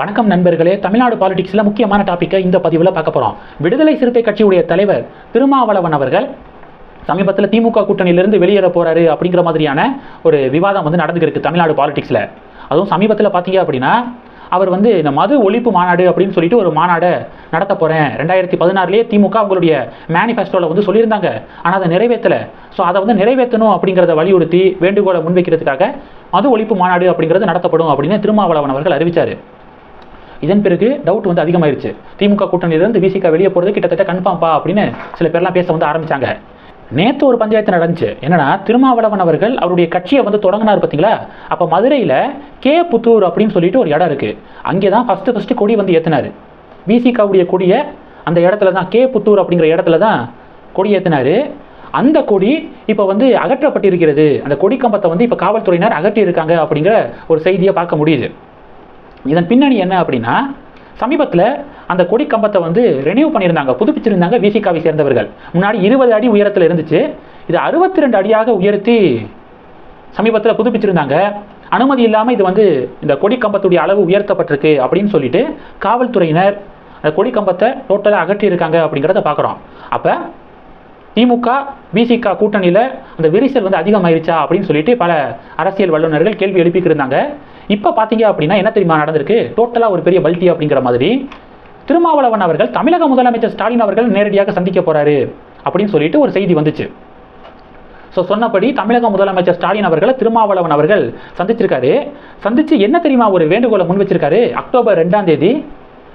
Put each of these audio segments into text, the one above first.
வணக்கம் நண்பர்களே. தமிழ்நாடு பாலிடிக்ஸில் முக்கியமான டாப்பிக்கை இந்த பதிவில் பார்க்க போகிறோம் விடுதலை சிறுத்தை கட்சியுடைய தலைவர் திருமாவளவன் அவர்கள் சமீபத்தில் திமுக கூட்டணியிலிருந்து வெளியேற போகிறாரு அப்படிங்கிற மாதிரியான ஒரு விவாதம் வந்து நடந்துருக்கு தமிழ்நாடு பாலிடிக்ஸில் அதுவும் சமீபத்தில் பார்த்தீங்க அப்படின்னா அவர் வந்து இந்த மது ஒழிப்பு மாநாடு அப்படின்னு சொல்லிட்டு ஒரு மாநாடை நடத்த போகிறேன் ரெண்டாயிரத்தி பதினாறுலேயே திமுக அவங்களுடைய மேனிஃபெஸ்டோவில் வந்து சொல்லியிருந்தாங்க. ஆனால் அதை நிறைவேற்றலை ஸோ அதை வந்து நிறைவேற்றணும் அப்படிங்கிறத வலியுறுத்தி வேண்டுகோளை முன்வைக்கிறதுக்காக மது ஒழிப்பு மாநாடு அப்படிங்கிறது நடத்தப்படும் அப்படின்னு திருமாவளவன் அவர்கள் அறிவிச்சார். இதன் பிறகு டவுட் வந்து அதிகமாயிருச்சு. திமுக கூட்டணியிலிருந்து விசிக வெளியே போகிறது கிட்டத்தட்ட கன்ஃபார்ம்ப்பா அப்படின்னு சில பேர்லாம் பேச வந்து ஆரம்பிச்சாங்க. நேற்று ஒரு பஞ்சாயத்து நடந்துச்சு. என்னன்னா திருமாவளவன் அவர்கள் அவருடைய கட்சியை வந்து தொடங்கினார் பார்த்தீங்களா அப்போ மதுரையில் கே புத்தூர் அப்படின்னு சொல்லிட்டு ஒரு இடம் இருக்குது அங்கே தான் ஃபஸ்ட்டு ஃபஸ்ட்டு கொடி வந்து ஏற்றினார் விசிகாவுடைய கொடியை அந்த இடத்துல தான் கே புத்தூர் அப்படிங்கிற இடத்துல தான் கொடி ஏற்றினார் அந்த கொடி இப்போ வந்து அகற்றப்பட்டிருக்கிறது. அந்த கொடி கம்பத்தை வந்து இப்போ காவல்துறையினர் அகற்றியிருக்காங்க அப்படிங்கிற ஒரு செய்தியை பார்க்க முடியுது. இதன் பின்னணி என்ன அப்படின்னா சமீபத்தில் அந்த கொடி கம்பத்தை வந்து ரெனியூ பண்ணியிருந்தாங்க புதுப்பிச்சிருந்தாங்க விசிகாவை சேர்ந்தவர்கள். முன்னாடி இருபது அடி உயரத்தில் இருந்துச்சு. இது அறுபத்தி ரெண்டு அடியாக உயர்த்தி சமீபத்தில் புதுப்பிச்சிருந்தாங்க. அனுமதி இல்லாமல் இது வந்து இந்த கொடி கம்பத்துடைய அளவு உயர்த்தப்பட்டிருக்கு அப்படின்னு சொல்லிட்டு காவல்துறையினர் அந்த கொடி கம்பத்தை டோட்டலாக அகற்றியிருக்காங்க அப்படிங்கிறத பார்க்குறோம் அப்போ திமுக பிசிக கூட்டணியில் அந்த விரிசல் வந்து அதிகமாயிருச்சா அப்படின்னு சொல்லிட்டு பல அரசியல் வல்லுநர்கள் கேள்வி எழுப்பிக்கிருந்தாங்க இப்போ பார்த்தீங்க அப்படின்னா என்ன தெரியுமா நடந்திருக்கு? டோட்டலாக ஒரு பெரிய பல்டி அப்படிங்கிற மாதிரி திருமாவளவன் அவர்கள் தமிழக முதலமைச்சர் ஸ்டாலின் அவர்கள் நேரடியாக சந்திக்க போகிறாரு அப்படின்னு சொல்லிட்டு ஒரு செய்தி வந்துச்சு. ஸோ சொன்னபடி தமிழக முதலமைச்சர் ஸ்டாலின் அவர்களை திருமாவளவன் அவர்கள் சந்திச்சிருக்காரு. சந்தித்து என்ன தெரியுமா ஒரு வேண்டுகோளை முன் வச்சிருக்காரு? அக்டோபர் ரெண்டாம் தேதி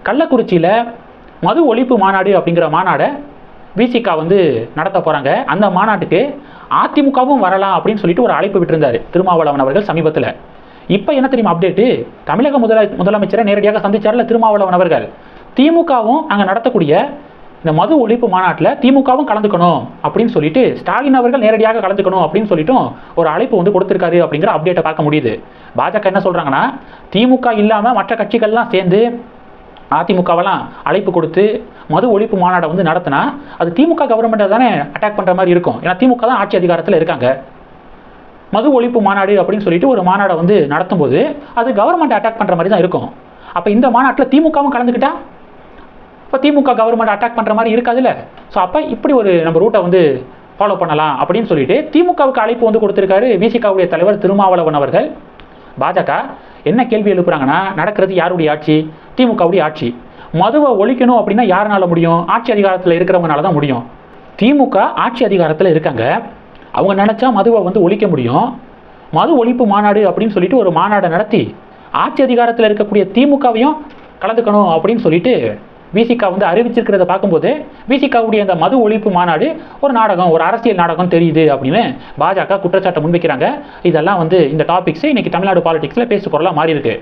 கள்ளக்குறிச்சியில் மது ஒழிப்பு மாநாடு அப்படிங்கிற மாநாடை விசிகா வந்து நடத்த போகிறாங்க அந்த மாநாட்டுக்கு அதிமுகவும் வரலாம் அப்படின்னு சொல்லிட்டு ஒரு அழைப்பு விட்டிருந்தாரு திருமாவளவன் அவர்கள் சமீபத்தில். இப்போ என்ன தெரியுமா அப்டேட்டு தமிழக முதல முதலமைச்சரை நேரடியாக சந்திச்சார்ல திருமாவளவன் அவர்கள். திமுகவும் அங்கே நடத்தக்கூடிய இந்த மது ஒழிப்பு மாநாட்டில் திமுகவும் கலந்துக்கணும் அப்படின்னு சொல்லிட்டு ஸ்டாலின் அவர்கள் நேரடியாக கலந்துக்கணும் அப்படின்னு சொல்லிட்டும் ஒரு அழைப்பு வந்து கொடுத்துருக்காரு அப்படிங்கிற அப்டேட்டை பார்க்க முடியுது. பாஜக என்ன சொல்கிறாங்கன்னா திமுக இல்லாமல் மற்ற கட்சிகள்லாம் சேர்ந்து அதிமுகவெல்லாம் அழைப்பு கொடுத்து மது ஒழிப்பு மாநாடை வந்து நடத்தினா அது திமுக கவர்மெண்ட்டை தானே அட்டாக் பண்ணுற மாதிரி இருக்கும். ஏன்னா திமுக தான் ஆட்சி அதிகாரத்தில் இருக்காங்க. மது ஒழிப்பு மாநாடு அப்படின்னு சொல்லிட்டு ஒரு மாநாடை வந்து நடத்தும்போது அது கவர்மெண்ட் அட்டாக் பண்ணுற மாதிரி தான் இருக்கும். அப்போ இந்த மாநாட்டில் திமுகவும் கலந்துக்கிட்டா? இப்போ திமுக கவர்மெண்ட் அட்டாக் பண்ணுற மாதிரி இருக்காதுல்ல? ஸோ அப்போ இப்படி ஒரு நம்ம ரூட்டை வந்து ஃபாலோ பண்ணலாம் அப்படின்னு சொல்லிட்டு திமுகவுக்கு அழைப்பு வந்து கொடுத்துருக்காரு விசிகாவுடைய தலைவர் திருமாவளவன் அவர்கள். பாஜக என்ன கேள்வி எழுப்புறாங்கன்னா நடக்கிறது யாருடைய ஆட்சி? திமுகவுடைய ஆட்சி. மதுவை ஒழிக்கணும் அப்படின்னா யாருனால முடியும்? ஆட்சி அதிகாரத்தில் இருக்கிறவங்கனால தான் முடியும். திமுக ஆட்சி அதிகாரத்தில் இருக்காங்க. அவங்க நினச்சா மதுவை வந்து ஒழிக்க முடியும். மது ஒழிப்பு மாநாடு அப்படின்னு சொல்லிட்டு ஒரு மாநாடை நடத்தி ஆட்சி அதிகாரத்தில் இருக்கக்கூடிய திமுகவையும் கலந்துக்கணும் அப்படின்னு சொல்லிட்டு விசிகா வந்து அறிவிச்சிருக்கிறத பார்க்கும்போது விசிகாவுடைய அந்த மது ஒழிப்பு மாநாடு ஒரு நாடகம் ஒரு அரசியல் நாடகம் தெரியுது அப்படின்னு பாஜக குற்றச்சாட்டை முன்வைக்கிறாங்க. இதெல்லாம் வந்து இந்த டாபிக்ஸ் இன்னைக்கு தமிழ்நாடு பாலிடிக்ஸில் பேசு பொருளாக மாறி இருக்குது